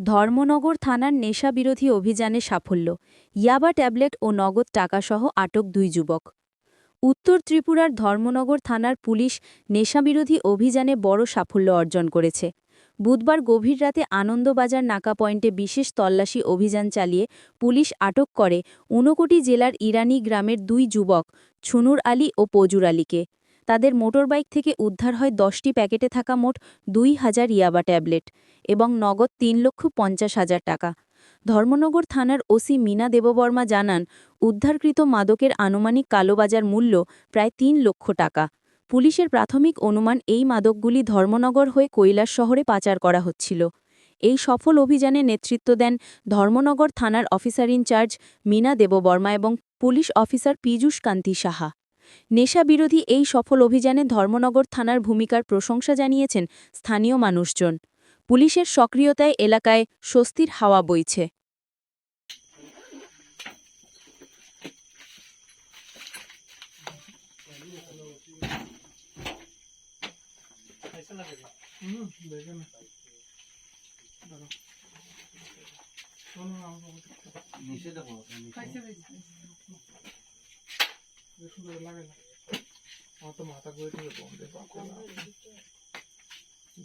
ধর্মনগর থানার নেশা বিরোধী অভিযানে সাফল্য। ইয়াবা ট্যাবলেট ও নগদ টাকাসহ আটক দুই যুবক। উত্তর ত্রিপুরার ধর্মনগর থানার পুলিশ নেশাবিরোধী অভিযানে বড় সাফল্য অর্জন করেছে। বুধবার গভীর রাতে আনন্দবাজার নাকা পয়েন্টে বিশেষ তল্লাশি অভিযান চালিয়ে পুলিশ আটক করে ঊনকোটি জেলার ইরানি গ্রামের দুই যুবক, ছুনুর আলী ও পজুর আলীকে। তাদের মোটরবাইক থেকে উদ্ধার হয় দশটি প্যাকেটে থাকা মোট দুই হাজার ইয়াবা ট্যাবলেট এবং নগদ তিন লক্ষ পঞ্চাশ হাজার টাকা। ধর্মনগর থানার ওসি মিনা দেববর্মা জানান, উদ্ধারকৃত মাদকের আনুমানিক কালোবাজার মূল্য প্রায় তিন লক্ষ টাকা। পুলিশের প্রাথমিক অনুমান এই মাদকগুলি ধর্মনগর হয়ে কৈলাস শহরে পাচার করা হচ্ছিল। এই সফল অভিযানে নেতৃত্ব দেন ধর্মনগর থানার অফিসার ইনচার্জ মীনা দেববর্মা এবং পুলিশ অফিসার পীযূষ কান্তি সাহা। নেশা বিরোধী এই সফল অভিযানে ধর্মনগর থানার ভূমিকার প্রশংসা জানিয়েছেন স্থানীয় মানুষজন। পুলিশের সক্রিয়তায় এলাকায় স্বস্তির হাওয়া বইছে। कैसा সুন্দর লাগে না আমার তো মাথা ঘুরে দিল বন্ধে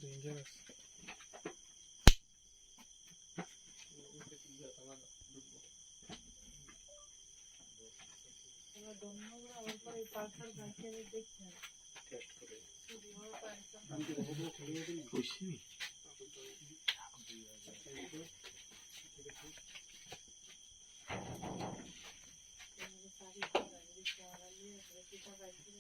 ডেঞ্জারাস টেস্ট করে আমি তো খুলে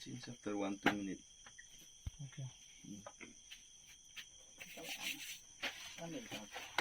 change after 1-2 minute. Okay. Hmm. Ano one minute.